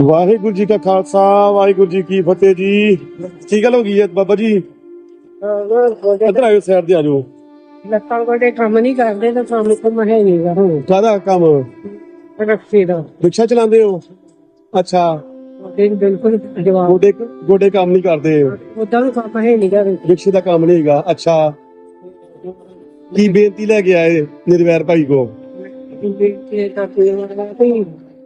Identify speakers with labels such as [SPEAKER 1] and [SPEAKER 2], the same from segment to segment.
[SPEAKER 1] ਵਾਹਿਗੁਰੂ ਜੀ ਕਾ ਖਾਲਸਾ ਵਾਹਿਗੁਰੂ ਜੀ ਕੀ ਫਤਿਹ ਜੀ। ਕੀ ਗੱਲ ਹੋ ਗਈ ਹੈ ਬਾਬਾ ਜੀ? ਇੱਧਰ ਆਇਓ ਸਾਈਡ ਤੇ ਆਜੋ
[SPEAKER 2] ਲੱਤਾਂ ਕੋਡੇ ਕੰਮ ਨਹੀਂ ਕਰਦੇ ਤਾਂ ਕੰਮ ਕੰਮ ਹੈ ਨਹੀਂਗਾ ਹੁਣ
[SPEAKER 1] ਕਾਹਦਾ ਕੰਮ?
[SPEAKER 2] ਰੱਖੀ ਦਾ।
[SPEAKER 1] ਰਿਕਸ਼ਾ ਚਲਾਉਂਦੇ ਹੋ? ਅੱਛਾ।
[SPEAKER 2] ਉਹਦੇ ਬਿਲਕੁਲ ਜਵਾਬ।
[SPEAKER 1] ਗੋਡੇ ਗੋਡੇ ਕੰਮ ਨਹੀਂ ਕਰਦੇ।
[SPEAKER 2] ਉਦਾਂ ਵੀ ਕੰਮ ਹੈ ਨਹੀਂਗਾ
[SPEAKER 1] ਰਿਕਸ਼ੇ ਦਾ ਕੰਮ ਨਹੀਂ ਹੈਗਾ। ਅੱਛਾ। ਕੀ ਬੇਨਤੀ ਲੈ ਕੇ ਆਏ ਨਿਰਵੈਰ ਭਾਈ ਕੋ?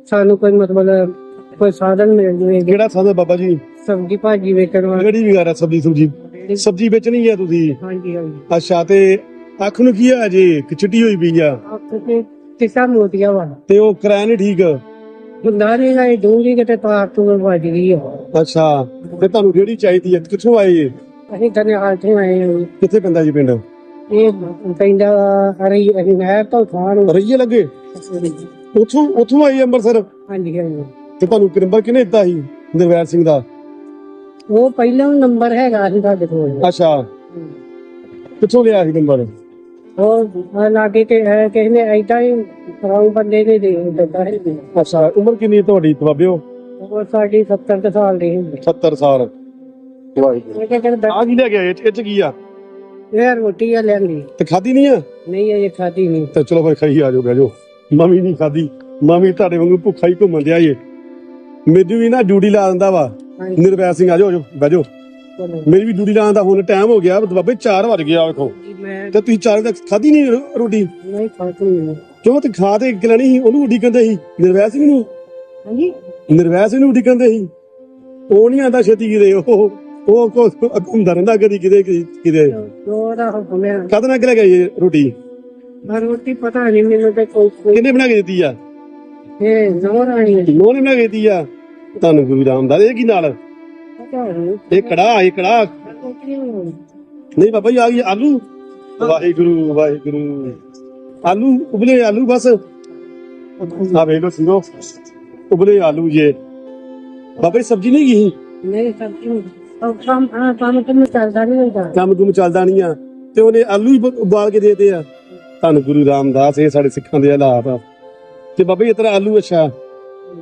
[SPEAKER 2] ਸਾਨੂੰ ਕੋਈ ਮਤਲਬ ਕੋਈ ਸਾਧਨ ਮਿਲ ਜਵੇ
[SPEAKER 1] ਕਿਹੜਾ ਸਾਦਾ ਬਾਬਾ ਜੀ?
[SPEAKER 2] ਸਬਜ਼ੀ ਭਾਜੀ ਵੇਚਣ ਵਾਲਾ
[SPEAKER 1] ਕਿਹੜੀ ਵਗੈਰਾ ਸਬਜ਼ੀ ਸੁਬਜੀ? ਸਬਜ਼ੀ ਵੇਚਣੀ ਹੈ ਤੁਸੀਂ?
[SPEAKER 2] ਹਾਂਜੀ ਹਾਂਜੀ।
[SPEAKER 1] ਅੱਛਾ ਤੇ ਅੱਖ ਨੂੰ ਕੀ ਆ ਜੀ ਚਿੱਟੀ ਹੋਈ ਪਈ ਆ।
[SPEAKER 2] ਤੇ ਕਿਸਾ ਮੋਤੀਆ ਵਾ।
[SPEAKER 1] ਤੇ ਉਹ ਕਿਰਾਇਆ ਨਹੀਂ ਠੀਕ?
[SPEAKER 2] ਹੁੰਦਾ ਨਹੀਂ ਗਾਈ ਡੂੰਗੀ ਕਿਤੇ ਤਾਰ ਤੋਂ ਵੱਜ ਗਈ ਆ।
[SPEAKER 1] ਅੱਛਾ ਤੇ ਤੁਹਾਨੂੰ ਜਿਹੜੀ ਚਾਹੀਦੀ ਹੈ ਕਿੱਥੋਂ ਆਏ ਜੀ?
[SPEAKER 2] ਅਸੀਂ ਤਨੇ ਹਾਲ ਤੋਂ ਆਏ ਹਾਂ ਜੀ।
[SPEAKER 1] ਕਿੱਥੇ ਪੈਂਦਾ ਜੀ ਪਿੰਡ?
[SPEAKER 2] ਇਹ ਪੈਂਦਾ ਰਹੀ ਅਸੀਂ ਨਹਿਰ ਤੋਂ ਥਾਣ
[SPEAKER 1] ਰਈਏ ਲੱਗੇ? ਉੱਥੋਂ ਉੱਥੋਂ ਆਏ ਅੰਮ੍ਰਿਤਸਰ?
[SPEAKER 2] ਹਾਂਜੀ ਹਾਂਜੀ।
[SPEAKER 1] ਤੇ ਤੁਹਾਨੂੰ ਨੰਬਰ ਕਿਹਨੇ ਦਿੱਤਾ ਸੀ ਨਿਰਵੈਰ ਸਿੰਘ ਦਾ?
[SPEAKER 2] ਉਹ ਪਹਿਲਾ ਨੰਬਰ ਹੈਗਾ ਸੀ ਸਾਡੇ ਕੋਲ।
[SPEAKER 1] ਅੱਛਾ। ਕਿੱਥੋਂ ਲਿਆ ਸੀ ਨੰਬਰ?
[SPEAKER 2] ਉਹ ਲਾਗੇ ਹੈ ਕਿਸੇ ਨੇ ਐਦਾਂ ਹੀ ਰਾਉ ਬੰਦੇ ਨੇ ਦੇ ਦਿੱਤਾ ਹੈ
[SPEAKER 1] ਅੱਛਾ ਉਮਰ ਕਿੰਨੀ ਹੈ ਤੁਹਾਡੀ ਤਵਾਬਿਓ
[SPEAKER 2] ਉਹ ਸਾਡੀ 70 ਕੁ ਸਾਲ ਦੀ ਹੁੰਦੀ
[SPEAKER 1] 70 ਸਾਲ। ਵਾਹਿਗੁਰੂ।
[SPEAKER 2] ਇਹ ਕਹਿੰਦਾ
[SPEAKER 1] ਆ ਕੀ ਲੈ ਕੇ ਆਏ? ਇਹ 'ਚ- ਇਹ ਚ ਕੀ ਆ?
[SPEAKER 2] ਇਹ ਰੋਟੀ ਆ ਲੈਂਦੀ
[SPEAKER 1] ਤੇ ਖਾਦੀ ਨਹੀਂ ਆ?
[SPEAKER 2] ਨਹੀਂ ਅਜੇ ਖਾਦੀ ਨਹੀਂ।
[SPEAKER 1] ਤੇ ਚਲੋ ਭਾਈ ਖਾਈ ਆ ਜਾਓ ਬਹਿ ਜਾਓ। ਮਮੀ ਨਹੀਂ ਖਾਦੀ ਮਮੀ ਤੁਹਾਡੇ ਵਾਂਗੂ ਭੁੱਖਾ ਹੀ ਘੁੰਮਣ ਦਿਆ ਏ। ਮੈਨੂੰ ਵੀ ਨਾ ਡਿਊਟੀ ਲਾ ਦਿੰਦਾ ਵਾ। ਨਿਰਵੈਰ ਸਿੰਘ ਆ ਜਾਓ ਆ ਜਾਓ ਬਹਿ ਮੇਰੀ ਵੀ ਡਿਊਟੀ ਲਾਉਣ ਦਾ ਹੁਣ ਟਾਈਮ ਹੋ ਗਿਆ ਬਾਬੇ 4 ਵਜ ਗਿਆ ਵੇਖੋ। ਤੇ ਤੁਸੀਂ 4 ਤੱਕ ਖਾਦੀ ਨਹੀਂ ਰੋਟੀ?
[SPEAKER 2] ਨਹੀਂ ਖਾਦੀ ਨਹੀਂ
[SPEAKER 1] ਕਿਉਂ? ਤੇ ਖਾ ਤੇ ਇੱਕ ਲੈਣੀ ਸੀ ਉਹਨੂੰ ਉਡੀ ਕਹਿੰਦੇ ਸੀ ਨਿਰਵੈਰ ਸਿੰਘ ਨੂੰ?
[SPEAKER 2] ਹਾਂਜੀ।
[SPEAKER 1] ਨਿਰਵੈਰ ਸਿੰਘ ਨੂੰ ਉਡੀ ਕਹਿੰਦੇ ਸੀ। ਉਹ ਨਹੀਂ ਆਂਦਾ ਛੇਤੀ ਕਿਤੇ ਉਹ ਉਹ ਕੋ ਘੁੰਮਦਾ ਰਹਿੰਦਾ ਕਦੀ ਕਿਤੇ ਕਿਤੇ- ਕਦ ਨਾ ਕਿ ਗਈ ਰੋਟੀ?
[SPEAKER 2] ਰੋਟੀ ਪਤਾ ਨਹੀਂ ਮੈਨੂੰ ਤੇ ਕੋਈ
[SPEAKER 1] ਕਿੰਨੇ ਬਣਾ ਕੇ ਦਿੱਤੀ ਆ?
[SPEAKER 2] ਇਹ ਨੋ ਰਾਣੀ ਹੈ।
[SPEAKER 1] ਨੋ ਨੇ ਬਣਾ ਕੇ ਦਿੱਤੀ ਆ। ਤੁਹਾਨੂੰ ਗੁਰੂ ਰਾਮਦਾਸ ਇਹ ਕੀ ਨਾਲ? ਇਹ ਕੜਾ ਇਹ ਕੜਾ।
[SPEAKER 2] ਨਹੀਂ
[SPEAKER 1] ਬਾਬਾ ਜੀ ਆ ਗਈ ਆਲੂ। ਵਾਹਿਗੁਰੂ ਵਾਹਿਗੁਰੂ। ਆਲੂ ਉਬਲੇ ਆਲੂ ਬਸ। ਆ ਵੇਖ ਲੋ ਸਿੰਘੋ ਉਬਲੇ ਆਲੂ ਜੇ। ਬਾਬਾ ਜੀ ਸਬਜ਼ੀ ਨਹੀਂ ਗਈ?
[SPEAKER 2] ਨਹੀਂ ਸਬਜ਼ੀ ਕੰਮ ਕੰਮ ਤੇ ਮੈਂ ਚੱਲਦਾ ਨਹੀਂ ਹੁੰਦਾ।
[SPEAKER 1] ਕੰਮ ਕੁਮ ਚੱਲਦਾ ਨਹੀਂ ਆ। ਤੇ ਉਹਨੇ ਆਲੂ ਹੀ ਉਬਾਲ ਕੇ ਦੇਤੇ ਆ। ਧੰਨ ਗੁਰੂ ਰਾਮਦਾਸ ਇਹ ਸਾਡੇ ਸਿੱਖਾਂ ਦੇ ਹਾਲਾਤ ਆ। ਤੇ ਬਾਬਾ ਜੀ ਇਸ ਤਰ੍ਹਾਂ ਆਲੂ ਅੱਛਾ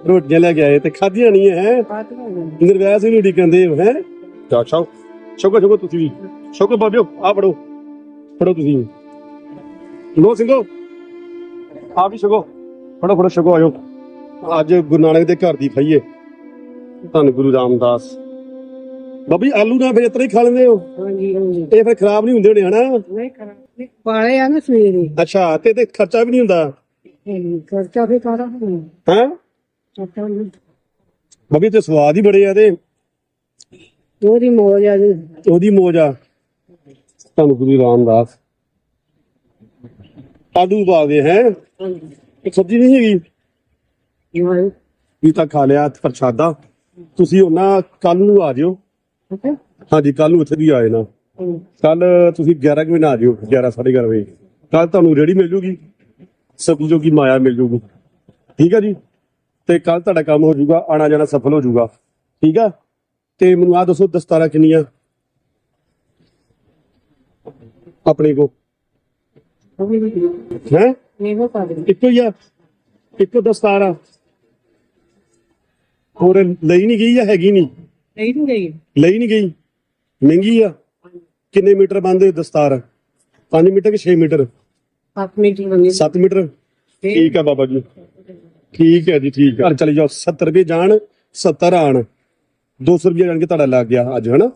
[SPEAKER 1] ਰੋਟੀਆਂ ਲੈ ਕੇ ਆਏ ਤੇ ਖਾਧੀਆਂ ਨਹੀਂ ਹੈ?
[SPEAKER 2] ਬਾਤ ਨਹੀਂ।
[SPEAKER 1] ਨਿਰਵੈਰ ਸਿੰਘ ਨੂੰ ਡਿੱਕੰਦੇ ਹੋ ਹੈ? ਚਾ ਚਾਓ ਛੋਕੋ ਛੋਕੋ ਤੁਸੀਂ ਵੀ। ਛੋਕੋ ਬਾਬਿਓ ਆ ਫੜੋ ਫੜੋ ਤੁਸੀਂ ਵੀ। ਲੋ ਸਿੰਘੋ ਆ ਵੀ ਛਕੋ। ਫੜੋ ਫੜੋ ਛਕੋ ਆਇਓ। ਅੱਜ ਗੁਰੂ ਨਾਨਕ ਦੇ ਘਰ ਦੀ ਖਾਈਏ। ਧੰਨ ਗੁਰੂ ਰਾਮਦਾਸ। ਬਾਬੀ ਆਲੂ ਨਾਲ ਫਿਰ ਇਤਰੇ ਹੀ ਖਾ ਲੈਂਦੇ ਹੋ?
[SPEAKER 2] ਹਾਂਜੀ ਹਾਂਜੀ।
[SPEAKER 1] ਇਹ ਫਿਰ ਖਰਾਬ ਨਹੀਂ ਹੁੰਦੇ ਹੋਣੇ ਹਨਾ?
[SPEAKER 2] ਨਹੀਂ ਕਰਾਂ ਨਹੀਂ। ਪਾਲੇ ਆ ਨਾ ਸਵੇਰੇ।
[SPEAKER 1] ਅੱਛਾ ਤੇ ਤੇ ਖਰਚਾ ਵੀ ਨਹੀਂ ਹੁੰਦਾ?
[SPEAKER 2] ਖਰਚਾ ਵੀ ਕਰਾਂ
[SPEAKER 1] ਹੈ।
[SPEAKER 2] ਖਰਚਾ ਨਹੀਂ
[SPEAKER 1] ਬਾਬੀ ਤੇ ਸਵਾਦ ਹੀ ਬੜੇ ਆ ਤੇ।
[SPEAKER 2] ਉਹਦੀ ਮੌਜ ਆ ਜੀ।
[SPEAKER 1] ਉਹਦੀ ਮੋਜ ਆ। ਧੰਨ ਗੁਰੂ ਰਾਮਦਾਸ। ਆਲੂ ਬਾਗੇ ਹੈ। ਇੱਕ ਸਬਜ਼ੀ ਨਹੀਂ ਹੈਗੀ?
[SPEAKER 2] ਹਾਂ
[SPEAKER 1] ਵੀ ਤਾਂ ਖਾ ਲਿਆ ਪ੍ਰਸ਼ਾਦਾ। ਤੁਸੀਂ ਉਹਨਾਂ ਕੱਲ ਨੂੰ ਆ ਜਿਓ। ਹਾਂਜੀ ਕੱਲ ਨੂੰ ਇੱਥੇ ਵੀ ਆਏ ਨਾ। ਕੱਲ ਤੁਸੀਂ 11 ਕੁ ਵਜੇ ਆ ਜਿਓ 11 11:30 ਵਜੇ। ਕੱਲ ਤੁਹਾਨੂੰ ਰੇੜੀ ਮਿਲ ਜੂਗੀ। ਸਬਜ਼ੀ ਜੋਗੀ ਮਾਇਆ ਮਿਲ ਜੂਗੀ। ਠੀਕ ਆ ਜੀ? ਤੇ ਕੱਲ ਤੁਹਾਡਾ ਕੰਮ ਹੋ ਜਾਊਗਾ ਆਣਾ ਜਾਣਾ ਸਫਲ ਹੋ ਜਾਊਗਾ ਠੀਕ ਆ ਤੇ ਮੈਨੂੰ ਆ ਦੱਸੋ ਦਸਤਾਰਾ ਕਿੰਨੀਆਂ? ਆਪਣੇ ਕੋ ਹੈ?
[SPEAKER 2] ਇਹ ਪਾ ਦੇ
[SPEAKER 1] ਇੱਕੋ ਹੀ ਆ। ਇੱਕੋ ਦਸਤਾਰ। ਹੋਰ ਲਈ ਨਹੀਂ ਗਈ ਜਾਂ ਹੈਗੀ ਨਹੀਂ?
[SPEAKER 2] ਨਹੀਂ ਤੂੰ ਗਈ
[SPEAKER 1] ਲਈ ਨਹੀਂ ਗਈ। ਮਹਿੰਗੀ ਆ। ਕਿੰਨੇ ਮੀਟਰ ਬੰਦੇ ਦਸਤਾਰ? 5 ਮੀਟਰ ਕਿ 6 ਮੀਟਰ?
[SPEAKER 2] ਆਪ ਮੀਟਿੰਗ ਬੰਦੀ
[SPEAKER 1] 7 ਮੀਟਰ? ਠੀਕ। ਆ ਬਾਬਾ ਜੀ। ਠੀਕ ਹੈ ਜੀ ਠੀਕ ਹੈ। ਚਲੇ ਜਾਓ 70 ਰੁਪਏ ਜਾਣ 70 ਆਣ। 200 ਰੁਪਏ ਜਾਣ ਕੇ ਤੁਹਾਡਾ ਲੱਗ ਗਿਆ ਅੱਜ ਹਨਾ?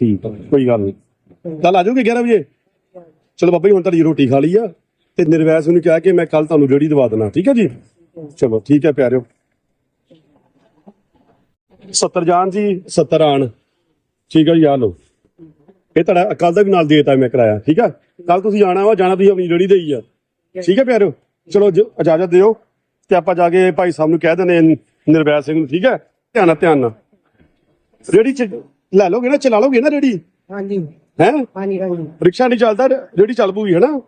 [SPEAKER 1] ਠੀਕ ਕੋਈ ਗੱਲ ਨਹੀਂ। ਕੱਲ ਆ ਜਾਓਗੇ 11 ਵਜੇ? ਚਲੋ ਬਾਬਾ ਜੀ ਹੁਣ ਤੁਹਾਡੀ ਰੋਟੀ ਖਾ ਲਈ ਆ। ਤੇ ਨਿਰਵੈਸ ਨੂੰ ਕਿਹਾ ਕਿ ਮੈਂ ਕੱਲ ਤੁਹਾਨੂੰ ਰੇੜੀ ਦਵਾ ਦੇਣਾ ਠੀਕ ਹੈ ਜੀ? ਚਲੋ ਠੀਕ ਹੈ ਪਿਆਰਿਓ। 70 ਜਾਣ ਜੀ 70 ਆਣ। ਠੀਕ ਹੈ ਜੀ ਆ ਲਓ। ਇਹ ਤੁਹਾਡਾ ਕੱਲ ਦਾ ਵੀ ਨਾਲ ਦੇਤਾ ਮੈਂ ਕਰਾਇਆ ਠੀਕ ਆ ਕੱਲ ਤੁਸੀਂ ਆਣਾ ਵਾ ਜਾਣਾ ਤੁਸੀਂ ਆਪਣੀ ਰੇੜੀ ਦੇ ਹੀ ਆ। ਠੀਕ। ਹੈ ਪਿਆਰਿਓ? ਚਲੋ ਜ- ਇਜਾਜ਼ਤ ਦਿਓ ਤੇ ਆਪਾਂ ਜਾ ਕੇ ਭਾਈ ਸਾਹਿਬ ਨੂੰ ਕਹਿ ਦਿੰਦੇ ਹਾਂ ਨਿਰਵੈਰ ਸਿੰਘ ਨੂੰ ਠੀਕ ਹੈ? ਧਿਆਨ ਨਾਲ ਧਿਆਨ ਨਾਲ। ਰੇੜੀ ਚ ਲੈ ਲੋਗੇ ਨਾ ਚਲਾ ਲੋਗੇ ਨਾ ਰੇੜੀ
[SPEAKER 2] ਹਾਂਜੀ।
[SPEAKER 1] ਹੈ?
[SPEAKER 2] ਹਾਂਜੀ ਹਾਂਜੀ।
[SPEAKER 1] ਰਿਕਸ਼ਾ ਨਹੀਂ ਚੱਲਦਾ ਰੇੜੀ ਚੱਲ ਪੂਗੀ ਹਨਾ?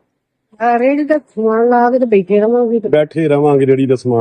[SPEAKER 2] ਆ ਰੇੜੀ ਤੇ ਸਮਾਨ ਲਾ ਕੇ ਤੇ ਬੈਠੇ ਰਵਾਂਗੇ। ਤੇ
[SPEAKER 1] ਬੈਠੇ ਰਵਾਂਗੇ ਰੇੜੀ ਦਾ ਸਮਾਨ।